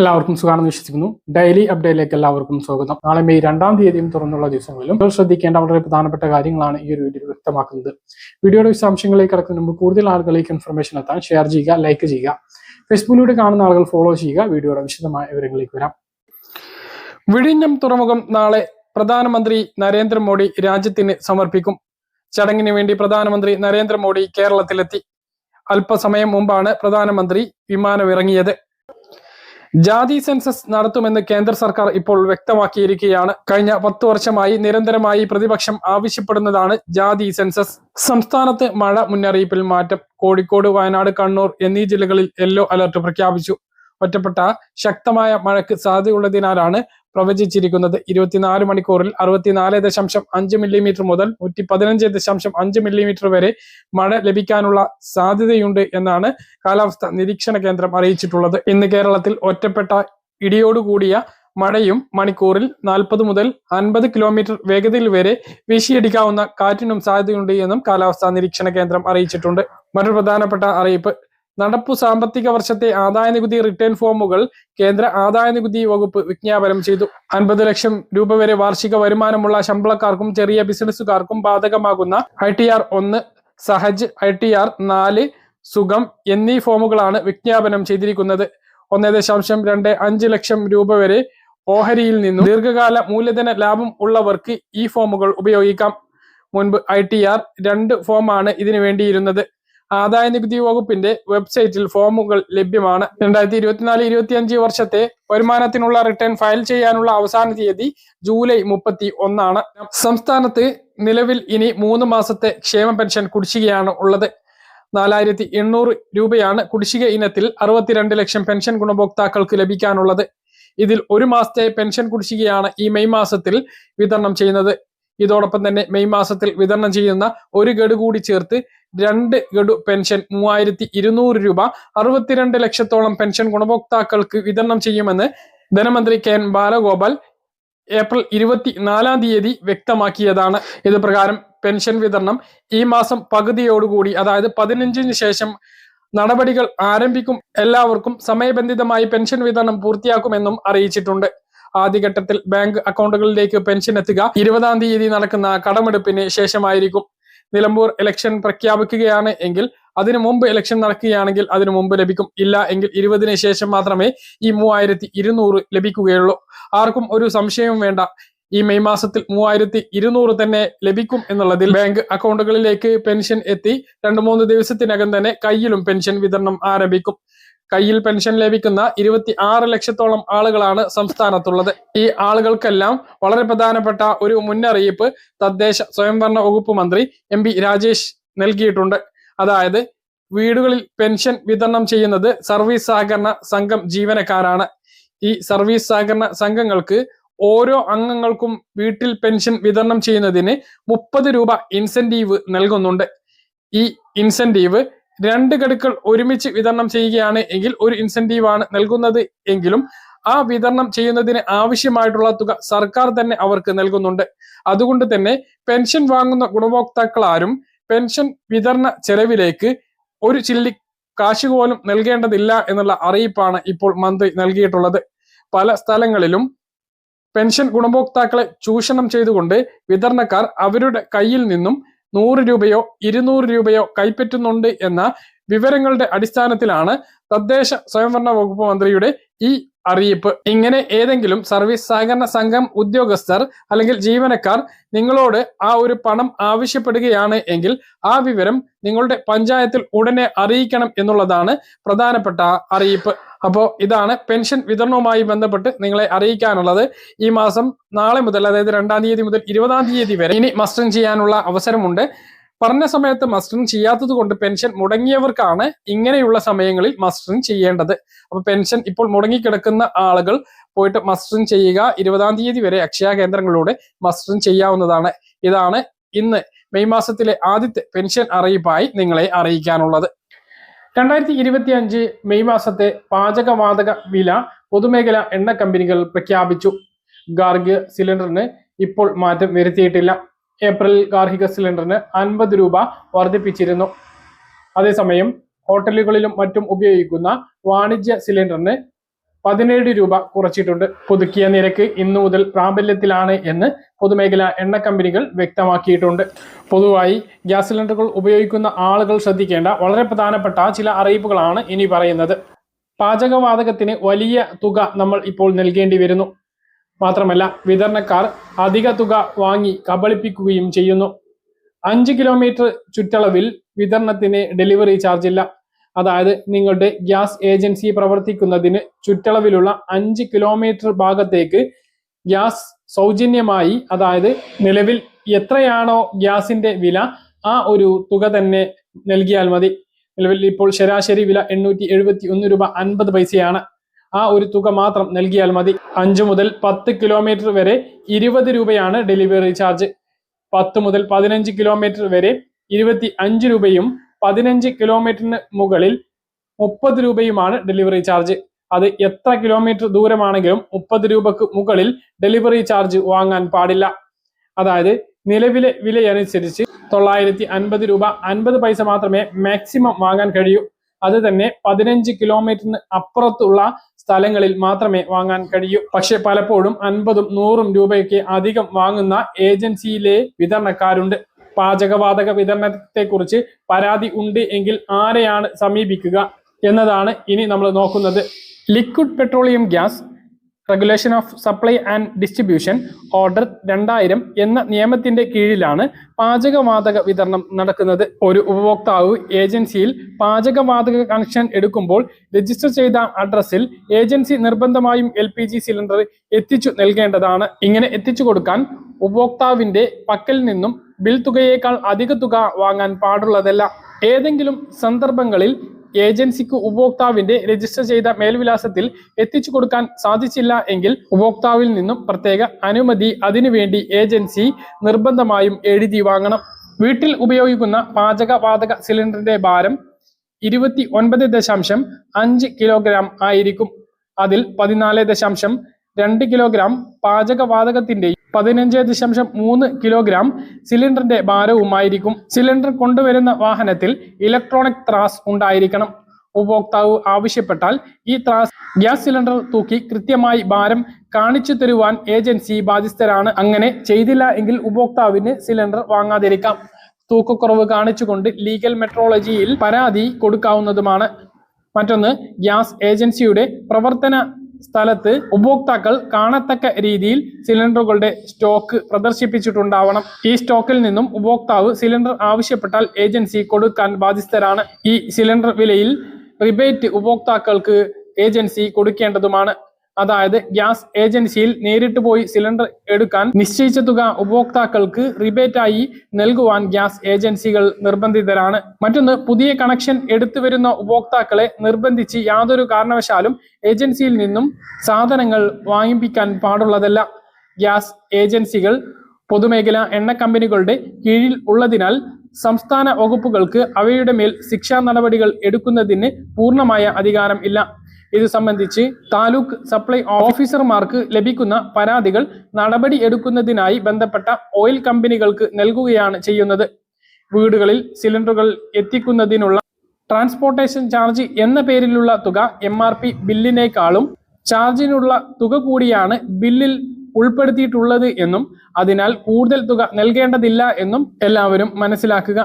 എല്ലാവർക്കും സുഖമാണെന്ന് വിശ്വസിക്കുന്നു. ഡെയിലി അപ്ഡേറ്റിലേക്ക് എല്ലാവർക്കും സ്വാഗതം. നാളെ മെയ് രണ്ടാം തീയതിയും തുറന്നുള്ള ദിവസങ്ങളിലും നിങ്ങൾ ശ്രദ്ധിക്കേണ്ട വളരെ പ്രധാനപ്പെട്ട കാര്യങ്ങളാണ് ഈ ഒരു വീഡിയോ വ്യക്തമാക്കുന്നത്. വീഡിയോയുടെ വിശദാംശങ്ങളിലേക്ക് കടക്കുന്ന മുമ്പ് കൂടുതൽ ആളുകളിലേക്ക് ഇൻഫർമേഷൻ എത്താൻ ഷെയർ ചെയ്യുക ലൈക്ക് ചെയ്യുക. ഫേസ്ബുക്കിലൂടെ കാണുന്ന ആളുകൾ ഫോളോ ചെയ്യുക. വീഡിയോയുടെ വിശദമായ വിവരങ്ങളിലേക്ക് വരാം. വിഴിഞ്ഞം തുറമുഖം നാളെ പ്രധാനമന്ത്രി നരേന്ദ്രമോദി രാജ്യത്തിന് സമർപ്പിക്കും. ചടങ്ങിന് വേണ്ടി പ്രധാനമന്ത്രി നരേന്ദ്രമോദി കേരളത്തിലെത്തി. അല്പസമയം മുമ്പാണ് പ്രധാനമന്ത്രി വിമാനമിറങ്ങിയത് ജാതി സെൻസസ് നടത്തുമെന്ന് കേന്ദ്ര സർക്കാർ ഇപ്പോൾ വ്യക്തമാക്കിയിരിക്കുകയാണ്. കഴിഞ്ഞ പത്തു വർഷമായി നിരന്തരമായി പ്രതിപക്ഷം ആവശ്യപ്പെടുന്നതാണ് ജാതി സെൻസസ്. സംസ്ഥാനത്ത് മഴ മുന്നറിയിപ്പിൽ മാറ്റം. കോഴിക്കോട് വയനാട് കണ്ണൂർ എന്നീ ജില്ലകളിൽ യെല്ലോ അലർട്ട് പ്രഖ്യാപിച്ചു. ഒറ്റപ്പെട്ട ശക്തമായ മഴയ്ക്ക് സാധ്യതയുള്ളതിനാലാണ് പ്രവചിച്ചിരിക്കുന്നത് ഇരുപത്തിനാല് മണിക്കൂറിൽ അറുപത്തിനാല് ദശാംശം അഞ്ച് മില്ലിമീറ്റർ മുതൽ നൂറ്റി പതിനഞ്ച് ദശാംശം അഞ്ച് മില്ലിമീറ്റർ വരെ മഴ ലഭിക്കാനുള്ള സാധ്യതയുണ്ട് എന്നാണ് കാലാവസ്ഥ നിരീക്ഷണ കേന്ദ്രം അറിയിച്ചിട്ടുള്ളത്. ഇന്ന് കേരളത്തിൽ ഒറ്റപ്പെട്ട ഇടിയോടുകൂടിയ മഴയും മണിക്കൂറിൽ നാൽപ്പത് മുതൽ അൻപത് കിലോമീറ്റർ വേഗതയിൽ വരെ വീശിയടിക്കാവുന്ന കാറ്റിനും സാധ്യതയുണ്ട് എന്നും കാലാവസ്ഥാ നിരീക്ഷണ കേന്ദ്രം അറിയിച്ചിട്ടുണ്ട്. മറ്റൊരു പ്രധാനപ്പെട്ട അറിയിപ്പ് നടപ്പു സാമ്പത്തിക വർഷത്തെ ആദായ നികുതി റിട്ടേൺ ഫോമുകൾ കേന്ദ്ര ആദായ നികുതി വകുപ്പ് വിജ്ഞാപനം ചെയ്തു. അൻപത് ലക്ഷം രൂപ വരെ വാർഷിക വരുമാനമുള്ള ശമ്പളക്കാർക്കും ചെറിയ ബിസിനസ്സുകാർക്കും ബാധകമാകുന്ന ഐ ടി ആർ ഒന്ന് സഹജ് ഐ ടി ആർ നാല് സുഗം എന്നീ ഫോമുകളാണ് വിജ്ഞാപനം ചെയ്തിരിക്കുന്നത്. ഒന്ന് ദശാംശം രണ്ട് അഞ്ച് ലക്ഷം രൂപ വരെ ഓഹരിയിൽ നിന്നും ദീർഘകാല മൂലധന ലാഭം ഉള്ളവർക്ക് ഈ ഫോമുകൾ ഉപയോഗിക്കാം. മുൻപ് ഐ ടി ആർ രണ്ട് ഫോമാണ് ഇതിനു വേണ്ടിയിരുന്നത്. ആദായ നികുതി വകുപ്പിന്റെ വെബ്സൈറ്റിൽ ഫോമുകൾ ലഭ്യമാണ്. രണ്ടായിരത്തി ഇരുപത്തിനാല് ഇരുപത്തിയഞ്ച് വർഷത്തെ വരുമാനത്തിനുള്ള റിട്ടേൺ ഫയൽ ചെയ്യാനുള്ള അവസാന തീയതി ജൂലൈ മുപ്പത്തി ഒന്നാണ് സംസ്ഥാനത്ത് നിലവിൽ ഇനി മൂന്ന് മാസത്തെ ക്ഷേമ പെൻഷൻ കുടിശ്ശികയാണ് ഉള്ളത്. നാലായിരത്തി എണ്ണൂറ് രൂപയാണ് കുടിശ്ശിക ഇനത്തിൽ അറുപത്തിരണ്ട് ലക്ഷം പെൻഷൻ ഗുണഭോക്താക്കൾക്ക് ലഭിക്കാനുള്ളത്. ഇതിൽ ഒരു മാസത്തെ പെൻഷൻ കുടിശ്ശികയാണ് ഈ മെയ് മാസത്തിൽ വിതരണം ചെയ്യുന്നത്. ഇതോടൊപ്പം തന്നെ മെയ് മാസത്തിൽ വിതരണം ചെയ്യുന്ന ഒരു ഗഡു കൂടി ചേർത്ത് രണ്ട് ഗഡു പെൻഷൻ മൂവായിരത്തി ഇരുന്നൂറ് രൂപ. അറുപത്തിരണ്ട് ലക്ഷത്തോളം പെൻഷൻ ഗുണഭോക്താക്കൾക്ക് വിതരണം ചെയ്യുമെന്ന് ധനമന്ത്രി കെ എൻ ബാലഗോപാൽ ഏപ്രിൽ ഇരുപത്തി നാലാം തീയതി വ്യക്തമാക്കിയതാണ്. ഇത് പ്രകാരം പെൻഷൻ വിതരണം ഈ മാസം പകുതിയോടുകൂടി അതായത് പതിനഞ്ചിന് ശേഷം നടപടികൾ ആരംഭിക്കും. എല്ലാവർക്കും സമയബന്ധിതമായി പെൻഷൻ വിതരണം പൂർത്തിയാക്കുമെന്നും അറിയിച്ചിട്ടുണ്ട്. ആദ്യഘട്ടത്തിൽ ബാങ്ക് അക്കൗണ്ടുകളിലേക്ക് പെൻഷൻ എത്തുക ഇരുപതാം തീയതി നടക്കുന്ന കടമെടുപ്പിന് ശേഷമായിരിക്കും. നിലമ്പൂർ ഇലക്ഷൻ പ്രഖ്യാപിക്കുകയാണ് എങ്കിൽ അതിനു മുമ്പ് ഇലക്ഷൻ നടക്കുകയാണെങ്കിൽ അതിനു മുമ്പ് ലഭിക്കും. ഇല്ല എങ്കിൽ ഇരുപതിന് ശേഷം മാത്രമേ ഈ മൂവായിരത്തി ഇരുന്നൂറ് ലഭിക്കുകയുള്ളൂ. ആർക്കും ഒരു സംശയവും വേണ്ട. ഈ മെയ് മാസത്തിൽ മൂവായിരത്തി ഇരുന്നൂറ് തന്നെ ലഭിക്കും എന്നുള്ളതിൽ ബാങ്ക് അക്കൗണ്ടുകളിലേക്ക് പെൻഷൻ എത്തി. രണ്ടു മൂന്ന് ദിവസത്തിനകം തന്നെ കയ്യിലും പെൻഷൻ വിതരണം ആരംഭിക്കും. കയ്യിൽ പെൻഷൻ ലഭിക്കുന്ന ഇരുപത്തി ആറ് ലക്ഷത്തോളം ആളുകളാണ് സംസ്ഥാനത്തുള്ളത്. ഈ ആളുകൾക്കെല്ലാം വളരെ പ്രധാനപ്പെട്ട ഒരു മുന്നറിയിപ്പ് തദ്ദേശ സ്വയംഭരണ വകുപ്പ് മന്ത്രി എം പി രാജേഷ് നൽകിയിട്ടുണ്ട്. അതായത് വീടുകളിൽ പെൻഷൻ വിതരണം ചെയ്യുന്നത് സർവീസ് സഹകരണ സംഘം ജീവനക്കാരാണ്. ഈ സർവീസ് സഹകരണ സംഘങ്ങൾക്ക് ഓരോ അംഗങ്ങൾക്കും വീട്ടിൽ പെൻഷൻ വിതരണം ചെയ്യുന്നതിന് മുപ്പത് രൂപ ഇൻസെന്റീവ് നൽകുന്നുണ്ട്. ഈ ഇൻസെന്റീവ് രണ്ട് ഗഡുക്കൾ ഒരുമിച്ച് വിതരണം ചെയ്യുകയാണ് എങ്കിൽ ഒരു ഇൻസെന്റീവ് ആണ് നൽകുന്നത് എങ്കിലും ആ വിതരണം ചെയ്യുന്നതിന് ആവശ്യമായിട്ടുള്ള തുക സർക്കാർ തന്നെ അവർക്ക് നൽകുന്നുണ്ട്. അതുകൊണ്ട് തന്നെ പെൻഷൻ വാങ്ങുന്ന ഗുണഭോക്താക്കൾ ആരും പെൻഷൻ വിതരണ ചെലവിലേക്ക് ഒരു ചില്ലി കാശ് പോലും നൽകേണ്ടതില്ല എന്നുള്ള അറിയിപ്പാണ് ഇപ്പോൾ മന്ത്രി നൽകിയിട്ടുള്ളത്. പല സ്ഥലങ്ങളിലും പെൻഷൻ ഗുണഭോക്താക്കളെ ചൂഷണം ചെയ്തുകൊണ്ട് വിതരണക്കാർ അവരുടെ കയ്യിൽ നിന്നും നൂറ് രൂപയോ ഇരുന്നൂറ് രൂപയോ കൈപ്പറ്റുന്നുണ്ട് എന്ന വിവരങ്ങളുടെ അടിസ്ഥാനത്തിലാണ് തദ്ദേശ സ്വയംഭരണ വകുപ്പ് മന്ത്രിയുടെ ഈ അറിയിപ്പ്. ഇങ്ങനെ ഏതെങ്കിലും സർവീസ് സഹകരണ സംഘം ഉദ്യോഗസ്ഥർ അല്ലെങ്കിൽ ജീവനക്കാർ നിങ്ങളോട് ആ ഒരു പണം ആവശ്യപ്പെടുകയാണ് എങ്കിൽ ആ വിവരം നിങ്ങളുടെ പഞ്ചായത്തിൽ ഉടനെ അറിയിക്കണം എന്നുള്ളതാണ് പ്രധാനപ്പെട്ട അറിയിപ്പ്. അപ്പോൾ ഇതാണ് പെൻഷൻ വിതരണവുമായി ബന്ധപ്പെട്ട് നിങ്ങളെ അറിയിക്കാനുള്ളത്. ഈ മാസം നാളെ മുതൽ അതായത് രണ്ടാം തീയതി മുതൽ ഇരുപതാം തീയതി വരെ ഇനി മസ്റ്ററിംഗ് ചെയ്യാനുള്ള അവസരമുണ്ട്. പറഞ്ഞ സമയത്ത് മസ്റ്ററിങ് ചെയ്യാത്തത് കൊണ്ട് പെൻഷൻ മുടങ്ങിയവർക്കാണ് ഇങ്ങനെയുള്ള സമയങ്ങളിൽ മസ്റ്ററിങ് ചെയ്യേണ്ടത്. അപ്പൊ പെൻഷൻ ഇപ്പോൾ മുടങ്ങിക്കിടക്കുന്ന ആളുകൾ പോയിട്ട് മസ്റ്ററിങ് ചെയ്യുക ഇരുപതാം തീയതി വരെ അക്ഷയ കേന്ദ്രങ്ങളിലൂടെ മസ്റ്ററിങ് ചെയ്യാവുന്നതാണ്. ഇതാണ് ഇന്ന് മെയ് മാസത്തിലെ ആദ്യത്തെ പെൻഷൻ അറിയിപ്പായി നിങ്ങളെ അറിയിക്കാനുള്ളത്. രണ്ടായിരത്തി ഇരുപത്തി അഞ്ച് മെയ് മാസത്തെ പാചകവാതക വില പൊതുമേഖല എണ്ണ കമ്പനികൾ പ്രഖ്യാപിച്ചു. ഗാർഗ് സിലിണ്ടറിന് ഇപ്പോൾ മാറ്റം വരുത്തിയിട്ടില്ല. ഏപ്രിൽ ഗാർഹിക സിലിണ്ടറിന് അൻപത് രൂപ വർദ്ധിപ്പിച്ചിരുന്നു. അതേസമയം ഹോട്ടലുകളിലും മറ്റും ഉപയോഗിക്കുന്ന വാണിജ്യ സിലിണ്ടറിന് പതിനേഴ് രൂപ കുറച്ചിട്ടുണ്ട്. പുതുക്കിയ നിരക്ക് ഇന്നു മുതൽ പ്രാബല്യത്തിലാണ് എന്ന് പൊതുമേഖലാ എണ്ണ കമ്പനികൾ വ്യക്തമാക്കിയിട്ടുണ്ട്. പൊതുവായി ഗ്യാസ് സിലിണ്ടറുകൾ ഉപയോഗിക്കുന്ന ആളുകൾ ശ്രദ്ധിക്കേണ്ട വളരെ പ്രധാനപ്പെട്ട ചില അറിയിപ്പുകളാണ് ഇനി പറയുന്നത്. പാചകവാതകത്തിന് വലിയ തുക നമ്മൾ ഇപ്പോൾ നൽകേണ്ടി വരുന്നു. മാത്രമല്ല വിതരണക്കാർ അധിക തുക വാങ്ങി കബളിപ്പിക്കുകയും ചെയ്യുന്നു. അഞ്ച് കിലോമീറ്റർ ചുറ്റളവിൽ വിതരണത്തിന് ഡെലിവറി ചാർജ് ഇല്ല. അതായത് നിങ്ങളുടെ ഗ്യാസ് ഏജൻസി പ്രവർത്തിക്കുന്നതിന് ചുറ്റളവിലുള്ള അഞ്ച് കിലോമീറ്റർ ഭാഗത്തേക്ക് ഗ്യാസ് സൗജന്യമായി അതായത് നിലവിൽ എത്രയാണോ ഗ്യാസിന്റെ വില ആ ഒരു തുക തന്നെ നൽകിയാൽ മതി. നിലവിൽ ഇപ്പോൾ ശരാശരി വില എണ്ണൂറ്റി എഴുപത്തി ഒന്ന് രൂപ അൻപത് പൈസയാണ്. ആ ഒരു തുക മാത്രം നൽകിയാൽ മതി. അഞ്ച് മുതൽ പത്ത് കിലോമീറ്റർ വരെ ഇരുപത് രൂപയാണ് ഡെലിവറി ചാർജ് പത്ത് മുതൽ പതിനഞ്ച് കിലോമീറ്റർ വരെ ഇരുപത്തി അഞ്ച് രൂപയും പതിനഞ്ച് കിലോമീറ്ററിന് മുകളിൽ മുപ്പത് രൂപയുമാണ് ഡെലിവറി ചാർജ് അത് എത്ര കിലോമീറ്റർ ദൂരമാണെങ്കിലും മുപ്പത് രൂപക്ക് മുകളിൽ ഡെലിവറി ചാർജ് വാങ്ങാൻ പാടില്ല. അതായത് നിലവിലെ വിലയനുസരിച്ച് തൊള്ളായിരത്തി അൻപത് രൂപ അൻപത് പൈസ മാത്രമേ മാക്സിമം വാങ്ങാൻ കഴിയൂ. അത് തന്നെ പതിനഞ്ച് കിലോമീറ്ററിന് അപ്പുറത്തുള്ള സ്ഥലങ്ങളിൽ മാത്രമേ വാങ്ങാൻ കഴിയൂ. പക്ഷെ പലപ്പോഴും അൻപതും നൂറും രൂപയ്ക്ക് അധികം വാങ്ങുന്ന ഏജൻസിയിലെ വിതരണക്കാരുണ്ട്. പാചകവാതക വിതരണത്തെക്കുറിച്ച് പരാതി ഉണ്ട് എങ്കിൽ ആരെയാണ് സമീപിക്കുക എന്നതാണ് ഇനി നമ്മൾ നോക്കുന്നത്. Liquid petroleum gas regulation of supply and distribution order രണ്ടായിരം എന്ന നിയമത്തിന്റെ കീഴിലാണ് പാചകവാതക വിതരണം നടക്കുന്നത്. ഒരു ഉപഭോക്താവ് ഏജൻസിയിൽ പാചകവാതക കണക്ഷൻ എടുക്കുമ്പോൾ രജിസ്റ്റർ ചെയ്ത അഡ്രസ്സിൽ ഏജൻസി നിർബന്ധമായും എൽ പി ജി സിലിണ്ടർ എത്തിച്ചു നൽകേണ്ടതാണ്. ഇങ്ങനെ എത്തിച്ചു കൊടുക്കാൻ ഉപഭോക്താവിന്റെ പക്കൽ നിന്നും ബിൽ തുകയേക്കാൾ അധിക തുക വാങ്ങാൻ പാടുള്ളതല്ല. ഏതെങ്കിലും സന്ദർഭങ്ങളിൽ ഏജൻസിക്ക് ഉപഭോക്താവിന്റെ രജിസ്റ്റർ ചെയ്ത മേൽവിലാസത്തിൽ എത്തിച്ചു കൊടുക്കാൻ സാധിച്ചില്ല എങ്കിൽ ഉപഭോക്താവിൽ നിന്നും പ്രത്യേക അനുമതി അതിനുവേണ്ടി ഏജൻസി നിർബന്ധമായും എഴുതി വാങ്ങണം. വീട്ടിൽ ഉപയോഗിക്കുന്ന പാചകവാതക സിലിണ്ടറിന്റെ ഭാരം ഇരുപത്തി ഒൻപത് ദശാംശം അഞ്ച് കിലോഗ്രാം ആയിരിക്കും. അതിൽ പതിനാല് ദശാംശം രണ്ട് കിലോഗ്രാം പാചകവാതകത്തിന്റെയും പതിനഞ്ച് ദശാംശം മൂന്ന് കിലോഗ്രാം സിലിണ്ടറിന്റെ ഭാരവുമായിരിക്കും. സിലിണ്ടർ കൊണ്ടുവരുന്ന വാഹനത്തിൽ ഇലക്ട്രോണിക് ത്രാസ് ഉണ്ടായിരിക്കണം. ഉപഭോക്താവ് ആവശ്യപ്പെട്ടാൽ ഈ ത്രാസ് ഗ്യാസ് സിലിണ്ടർ തൂക്കി കൃത്യമായി ഭാരം കാണിച്ചു തരുവാൻ ഏജൻസി ബാധ്യസ്ഥരാണ്. അങ്ങനെ ചെയ്തില്ല എങ്കിൽ ഉപഭോക്താവിന് സിലിണ്ടർ വാങ്ങാതിരിക്കാം. തൂക്കക്കുറവ് കാണിച്ചുകൊണ്ട് ലീഗൽ മെട്രോളജിയിൽ പരാതി കൊടുക്കാവുന്നതുമാണ്. മറ്റൊന്ന് ഗ്യാസ് ഏജൻസിയുടെ പ്രവർത്തന സ്ഥലത്ത് ഉപഭോക്താക്കൾ കാണത്തക്ക രീതിയിൽ സിലിണ്ടറുകളുടെ സ്റ്റോക്ക് പ്രദർശിപ്പിച്ചിട്ടുണ്ടാവണം. ഈ സ്റ്റോക്കിൽ നിന്നും ഉപഭോക്താവ് സിലിണ്ടർ ആവശ്യപ്പെട്ടാൽ ഏജൻസി കൊടുക്കാൻ ബാധ്യസ്ഥരാണ്. ഈ സിലിണ്ടർ വിലയിൽ റിബേറ്റ് ഉപഭോക്താക്കൾക്ക് ഏജൻസി കൊടുക്കേണ്ടതുമാണ്. അതായത് ഗ്യാസ് ഏജൻസിയിൽ നേരിട്ട് പോയി സിലിണ്ടർ എടുക്കാൻ നിശ്ചയിച്ച തുക ഉപഭോക്താക്കൾക്ക് റിബേറ്റായി നൽകുവാൻ ഗ്യാസ് ഏജൻസികൾ നിർബന്ധിതരാണ്. മറ്റൊന്ന് പുതിയ കണക്ഷൻ എടുത്തു വരുന്ന ഉപഭോക്താക്കളെ നിർബന്ധിച്ച് യാതൊരു കാരണവശാലും ഏജൻസിയിൽ നിന്നും സാധനങ്ങൾ വാങ്ങിപ്പിക്കാൻ പാടുള്ളതല്ല. ഗ്യാസ് ഏജൻസികൾ പൊതുമേഖല എണ്ണ കമ്പനികളുടെ കീഴിൽ ഉള്ളതിനാൽ സംസ്ഥാന വകുപ്പുകൾക്ക് അവയുടെ മേൽ ശിക്ഷാ നടപടികൾ എടുക്കുന്നതിന് പൂർണമായ അധികാരം ഇല്ല. ഇത് സംബന്ധിച്ച് താലൂക്ക് സപ്ലൈ ഓഫീസർമാർക്ക് ലഭിക്കുന്ന പരാതികൾ നടപടി എടുക്കുന്നതിനായി ബന്ധപ്പെട്ട ഓയിൽ കമ്പനികൾക്ക് നൽകുകയാണ് ചെയ്യുന്നത്. വീടുകളിൽ സിലിണ്ടറുകൾ എത്തിക്കുന്നതിനുള്ള ട്രാൻസ്പോർട്ടേഷൻ ചാർജ് എന്ന പേരിലുള്ള തുക എം ആർ പി ബില്ലിനേക്കാളും ചാർജിനുള്ള തുക കൂടിയാണ് ബില്ലിൽ ഉൾപ്പെടുത്തിയിട്ടുള്ളത് എന്നും അതിനാൽ കൂടുതൽ തുക നൽകേണ്ടതില്ല എന്നും എല്ലാവരും മനസ്സിലാക്കുക.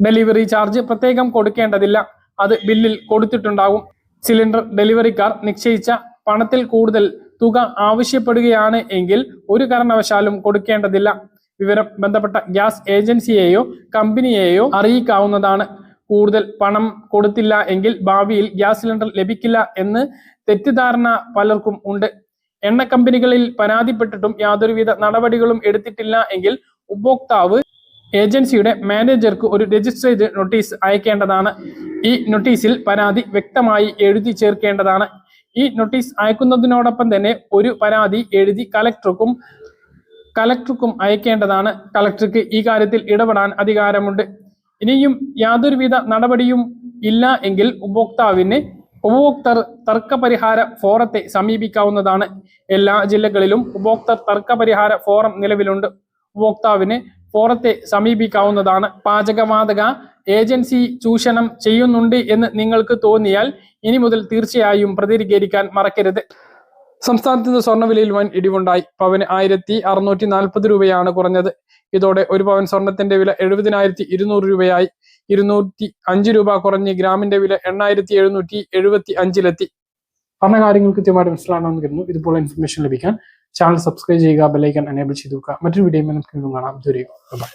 ഡെലിവറി ചാർജ് പ്രത്യേകം കൊടുക്കേണ്ടതില്ല. അത് ബില്ലിൽ കൊടുത്തിട്ടുണ്ടാകും. സിലിണ്ടർ ഡെലിവറിക്കാർ നിശ്ചയിച്ച പണത്തിൽ കൂടുതൽ തുക ആവശ്യപ്പെടുകയാണ് എങ്കിൽ ഒരു കാരണവശാലും കൊടുക്കേണ്ടതില്ല. വിവരം ബന്ധപ്പെട്ട ഗ്യാസ് ഏജൻസിയെയോ കമ്പനിയെയോ അറിയിക്കാവുന്നതാണ്. കൂടുതൽ പണം കൊടുത്തില്ല എങ്കിൽ ഭാവിയിൽ ഗ്യാസ് സിലിണ്ടർ ലഭിക്കില്ല എന്ന് തെറ്റിദ്ധാരണ പലർക്കും ഉണ്ട്. എണ്ണ കമ്പനികളിൽ പരാതിപ്പെട്ടിട്ടും യാതൊരുവിധ നടപടികളും എടുത്തിട്ടില്ല എങ്കിൽ ഉപഭോക്താവ് ഏജൻസിയുടെ മാനേജർക്ക് ഒരു രജിസ്ട്രേഡ് നോട്ടീസ് അയക്കേണ്ടതാണ്. ഈ നോട്ടീസിൽ പരാതി വ്യക്തമായി എഴുതി ചേർക്കേണ്ടതാണ്. ഈ നോട്ടീസ് അയക്കുന്നതിനോടൊപ്പം തന്നെ ഒരു പരാതി എഴുതി കലക്ടർക്കും കലക്ടർക്കും അയക്കേണ്ടതാണ്. കലക്ടർക്ക് ഈ കാര്യത്തിൽ ഇടപെടാൻ അധികാരമുണ്ട്. ഇനിയും യാതൊരുവിധ നടപടിയും ഇല്ല എങ്കിൽ ഉപഭോക്താവിന് ഉപഭോക്തൃ തർക്ക പരിഹാര ഫോറത്തെ സമീപിക്കാവുന്നതാണ്. എല്ലാ ജില്ലകളിലും ഉപഭോക്തർ തർക്കപരിഹാര ഫോറം നിലവിലുണ്ട്. ഉപഭോക്താവിന് ഫോറത്തെ സമീപിക്കാവുന്നതാണ്. പാചകവാതക ഏജൻസി ചൂഷണം ചെയ്യുന്നുണ്ട് എന്ന് നിങ്ങൾക്ക് തോന്നിയാൽ ഇനി മുതൽ തീർച്ചയായും പ്രതികരിക്കാൻ മറക്കരുത്. സംസ്ഥാനത്തിന്റെ സ്വർണവിലയിൽ വൻ ഇടിവുണ്ടായി. പവന് ആയിരത്തി അറുന്നൂറ്റി നാൽപ്പത് രൂപയാണ് കുറഞ്ഞത്. ഇതോടെ ഒരു പവൻ സ്വർണത്തിന്റെ വില എഴുപതിനായിരത്തി ഇരുന്നൂറ് രൂപയായി. ഇരുന്നൂറ്റി അഞ്ച് രൂപ കുറഞ്ഞ് ഗ്രാമിന്റെ വില എണ്ണായിരത്തി എഴുന്നൂറ്റി എഴുപത്തി അഞ്ചിലെത്തി പറഞ്ഞ കാര്യങ്ങൾ കൃത്യമായിട്ട് മനസ്സിലാണെന്ന് കരുതുന്നു. ഇതുപോലെ ഇൻഫർമേഷൻ ലഭിക്കാൻ ചാനൽ സബ്സ്ക്രൈബ് ചെയ്യുക ബെലൈക്കൻ എനേബിൾ ചെയ്തു വെക്കുക. മറ്റൊരു വീഡിയോ നമുക്ക് വീണ്ടും കാണാം. ഇതുവരെയും. ബൈ